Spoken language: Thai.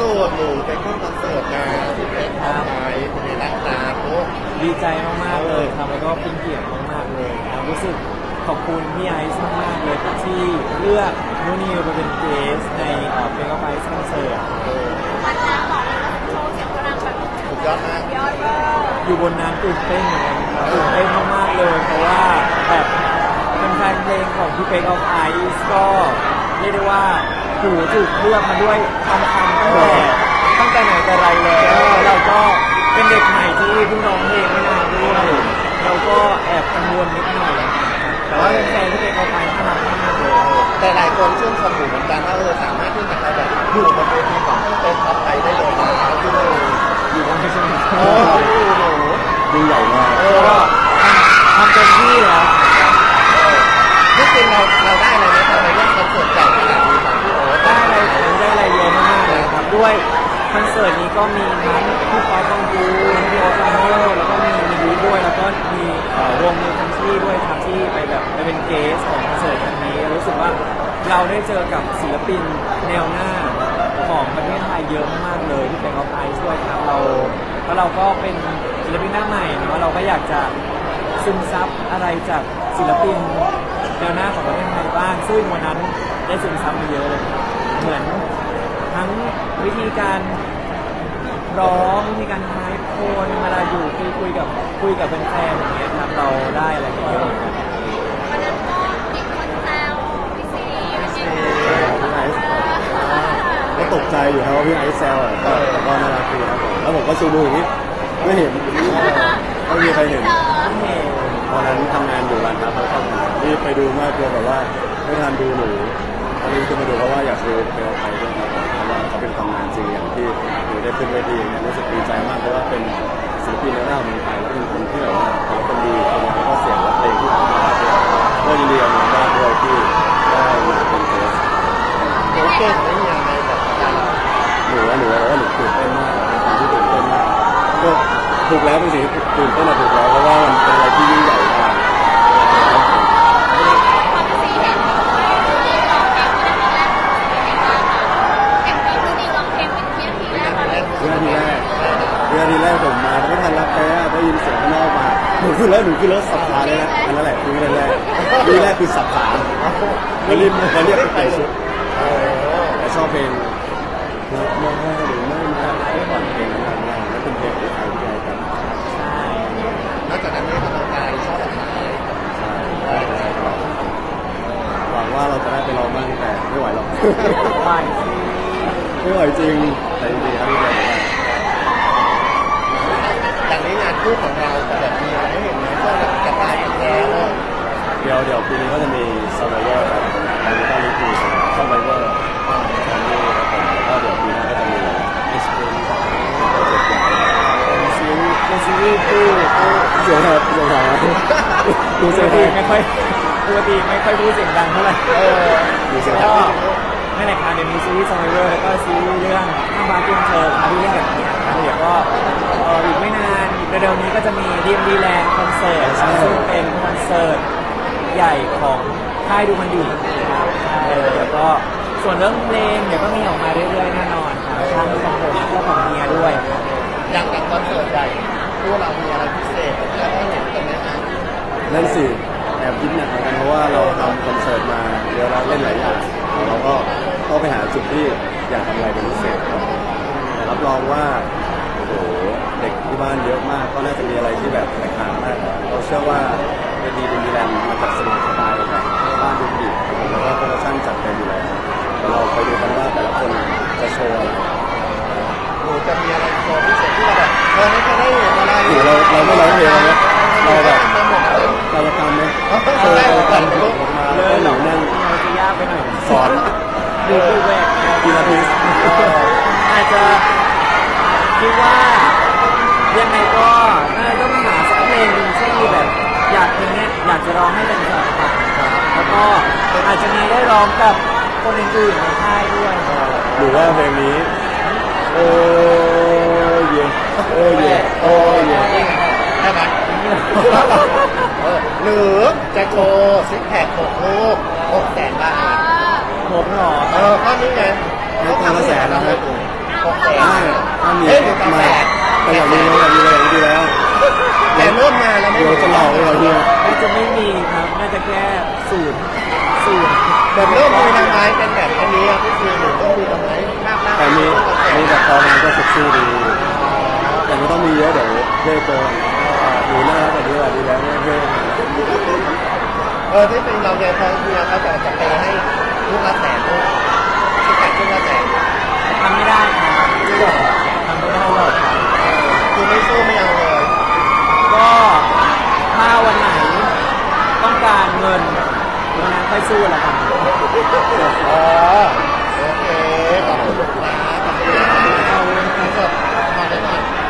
สุดหนูไปขึ้นคอนเสิร์ตมาที่เป็นออนไลน์ในร่างกายโอ้ดีใจมากๆเลยครับแล้วก็เป็นเกียรติมากๆเลยครับรู้สึกขอบคุณพี่ไอซ์มากๆเลยที่เลือกนูนิวมาเป็นเกสในเป็นกาไฟคอนเสิร์ตวันนั้นบอกเลยว่าโชว์เสียงพลังแบบสุดยอดมากยอดเวอร์อยู่บนนั้นตื่นเต้นเหมือนกันครับตื่นเต้นมากๆเลยเพราะว่าแบบเป็นแฟนเพลงของพี่เป๊กออฟไอซ์ก็เรียกได้ว่า หูถูกเลือกมาด้วยคำคำตั้งแต่ตั้งแต่ไหนแต่ไรแล้วเราก็เป็นเด็กใหม่ที่เพิ่งร้องเพลงไม่นานด้วยเราก็แอบกังวลนิดหน่อยแต่ว่าแฟนๆพี่เป๊กออฟไอซ์น่ารักมากเลยแต่หลายคนชื่นชมหนูเหมือนกันว่าเออสามารถที่จะไปแบบอยู่บนเวทีของเป็นท็อปไทยได้เลยนะคืออยู่บนเพชรบุรีโอ้หนูหนูใหญ่มาก ก็มีทั้งพี่ฟอสบองกูพี่โอซัมเมอร์แล้วก็มีมีดีด้วยแล้วก็มีวงมิวทันชี่ด้วยครับที่ไปแบบไปเป็นเกสของคอนเสิร์ตครั้งนี้ รู้สึกว่าเราได้เจอกับศิลปินแนวหน้าของประเทศไทยเยอะมากเลยที่เป็นออฟไอซ์ด้วยครับเราแล้วเราก็เป็นศิลปินหน้าใหม่เนาะเราก็อยากจะซึมซับอะไรจากศิลปินแนวหน้าของประเทศไทยบ้างซึ่งวันนั้นได้ซึมซับมาเยอะเลย เหมือนทั้งวิธีการ ร้องวิธีการไม้โคนเวลาอยู่คุยคุยกับคุยกับแฟนๆอย่างเงี้ยครับเราได้อะไรเยอะวันนั้นก็มีคนแซวพี่ซีเป็นไงพี่ไอซ์ก็ตกใจอยู่ครับว่าพี่ไอซ์แซวอะก็ต่ก็น่ารักดีครับผมแล้วผมก็ซูมดูอย่างนี้ไม่เห็นไม่มีใครเห็นตอนนั้นทำงานอยู่ร้านค้าเขาเข้ามารีบไปดูมากกลัวแบบว่าไม่ทันดูหนูตอนนี้ขึ้นมาดูเพราะว่าอยากดูเป็น เก่งได้ยังไงแบบการหนูว่าหนูว่าหนูตื่นเต้นมากเป็นคนที่ตื่นเต้นมากก็ถูกแล้วเป็นสิ่งที่ตื่นเต้นอะถูกแล้วเพราะว่ามันเป็นอะไรที่ยิ่งใหญ่มากพอพี่ซีเห็นดูดีร้องทีแรกเรื่องเพลงเป็นที่ทีแรกตอนแรกวินาทีแรกวินาทีแรกผมมาไม่ทันรับแพ้ได้ยินเสียงข้างนอกมาหนูขึ้นแล้วหนูขึ้นแล้วสับขาเลยนะอันนั้นแหละคือนีแรกวินาทีแรกคือสับขาแล้วรีบมาเรียกไปใส่ชุด เพลงรักมาให้หรือไม่มาไม่ผ่อนเพลงนั้นมากและเป็นเพลงของใครใครกันใช่นอกจากนั้นไม่ทำกำงกายชอบแบบไหนใช่หวังว่าเราจะได้ไปลองบ้างแต่ไม่ไหวหรอกหวไม่ไหวจริงแต่จริงๆครับพี่แจ๊คอย่างนี้งานคู่ของเราจะแบบมีอะไรให้เห็นไหมช่วงแบบจะตายอีกแล้วเดี๋ยวเดี๋ยวปีนี้ก็จะมี Survivor ครับตอนนี้ก็รีบดู Survivor ตอนนี้ครับผมแล้วก็เดี๋ยวปีหน้าก็จะมี Experience โปรเจกต์ใหญ่ เป็นซีรีส์ ที่เสียงครับเสียงครับดูปเสียกงติคไม่ค่อยปกติไม่ค่อยพูดเสียงดังเท่าไหร่เออดูเสียงก็รับนั่นแหละครับเดี๋ยวมีซีรีส์ซอมเวอร์แล้วก็ซีรีส์เรื่องข้ามบาร์เกมเธอครับที่เล่นกับเกียรติครับเดี๋ยวก็เอ่ออีกไม่นานอีกเร็วๆนี้ก็จะมีดีมดีแลนด์คอนเสิร์ตซึ่งเป็นคอนเสิร์ตใหญ่ของค่ายดูมันดีนะครับใช่แล้วก็ส่วนเรื่องเพลงเดี๋ยวก็มีออกมาเรื่อยๆแน่นอนครับทั้งของผมและของเมียด้วยครับอย่างกับคอนเสิร์ตใหญ่ คู่เรามีอะไรพิเศษแล้วก็เห็นกันไหมฮะนั่นสิแอบคิดหนักเหมือนกันเพราะว่าเราทำคอนเสิร์ตมาเยอะแล้วเล่นหลายอย่างเราก็ต้องไปหาจุดที่อยากทำอะไรเป็นพิเศษครับแต่รับรองว่าโอ้โหเด็กที่บ้านเยอะมากก็น่าจะมีอะไรที่แบบแตกต่างมากเราเชื่อว่าเวทีดินดีแลนด์มันจะสนุกสไตล์แบบบ้านดูดีแล้วก็โปรโมชั่นจัดเต็มอยู่แล้วแต่เราไปดูกันว่าแต่ละคนจะโชว์อะไรหนูจะมีอะไรโชว์พิเศษที่เราแบบเออไม่เคยได้เห็น อะไรหรือเราเราไม่ร้องเพลงนะเราแบบเราหมดเลยกายกรรมไหมเอาโชว์ได้กายกรรมเออกมาแล้วก็หนูนั่งเราจะยากไปหน่อยสอนดูดูแหวกกีฬาทีอาจจะคิดว่ายังไงก็น่าจะต้องหาสักเพลงหนึ่งที่แบบอยากเพลงเนี้ยอยากจะร้องให้เป็นแบบแล้วก็อาจจะมีได้ร้องกับคนอื่นๆในค่ายด้วยหรือว่าเพลงนี้โอ้เยโอ้เยโอ้เย ได้ไหม เออหรือจะโชว์ซิกแพคหกลูกหกแสนบาทผมเหรอเออก็นี่ไงไม่ตามกระแสนะครับอะโอเคได้ถ้ามีเฮ้ยดูก็กาแฟมาแต่อย่ากมีเลยอย่ากมีเลยอยากมีแล้วแต่เริ่มมาแล้วไม่เดี๋ยวจะหลอกเลยเรอเฮียน่าจะไม่มีครับ น่าจะแค่สูตรสูตรแบบเริ่มมีนางไม้เป็นแบบอันนี้อะพี่ฟิล์มหรือต้องมีนางไม้มากๆแต่มีมีแบบตอนนั้นก็เซ็กซี่ดีแต่ไม่ต้องมีเยอะเดี๋ยวเท่เกิน หนูน่าแบบนี้แหละดีแล้วไม่เท่เออที่เป็นเราเนี่ยพอคือเราจะจะไปให้ลูกละแสนลูกสิบแปดลูกละแสนทำไม่ได้ครับทำไม่ได้หรอกครับคือไม่สู้ไม่เอาเลย ก็ถ้าวันไหนต้องการเงินวันนั้นค่อยสู้แหละครับอ๋อโอเคขอบคุณนะขอบคุณนะเอาเงินสดมาได้หน่อยโอ้